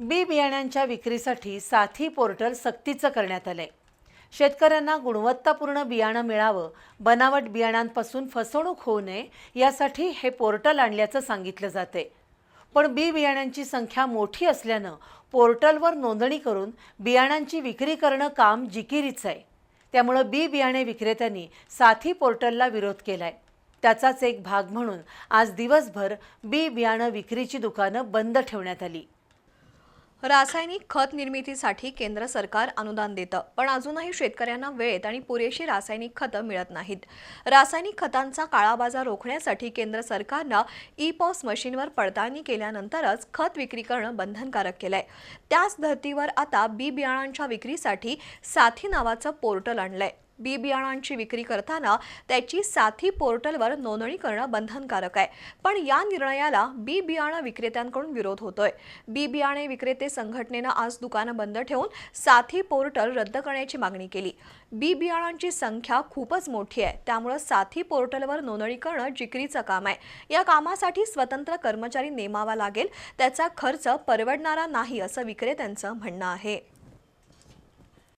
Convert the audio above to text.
बी बियाण्यांच्या विक्रीसाठी साथी पोर्टल सक्तीचं करण्यात आलंय. शेतकऱ्यांना गुणवत्तापूर्ण बियाणं मिळावं बनावट बियाणांपासून फसवणूक होऊ नये यासाठी हे पोर्टल आणल्याचं सांगितलं जाते पण बी बियाण्यांची संख्या मोठी असल्यानं पोर्टलवर नोंदणी करून बियाणांची विक्री करणं काम जिकिरीचं आहे. त्यामुळं बी बियाणे विक्रेत्यांनी साथी पोर्टलला विरोध केलाय. त्याचाच एक भाग म्हणून आज दिवसभर बी बियाणं विक्रीची दुकानं बंद ठेवण्यात आली. रासायनिक खत निर्मितीसाठी केंद्र सरकार अनुदान देतं. पण अजूनही शेतकऱ्यांना वेळेत आणि पुरेशी रासायनिक खतं मिळत नाहीत. रासायनिक खतांचा काळाबाजार रोखण्यासाठी केंद्र सरकारनं ई पॉस मशीनवर पडताळणी केल्यानंतरच खत विक्री करणं बंधनकारक केलंय. त्याच धर्तीवर आता बी बियाणांच्या विक्रीसाठी साथी नावाचं पोर्टल आणलंय. बी बियाणांची विक्री करताना त्याची साथी पोर्टलवर नोंदणी करणं बंधनकारक आहे. पण या निर्णयाला बी बियाणं विक्रेत्यांकडून विरोध होतोय. बी बियाणे विक्रेते संघटनेनं आज दुकानं बंद ठेवून साथी पोर्टल रद्द करण्याची मागणी केली. बी बियाणांची संख्या खूपच मोठी आहे. त्यामुळं साथी पोर्टलवर नोंदणी करणं जिकरीचं काम आहे. या कामासाठी स्वतंत्र कर्मचारी नेमावा लागेल. त्याचा खर्च परवडणारा नाही असं विक्रेत्यांचं म्हणणं आहे.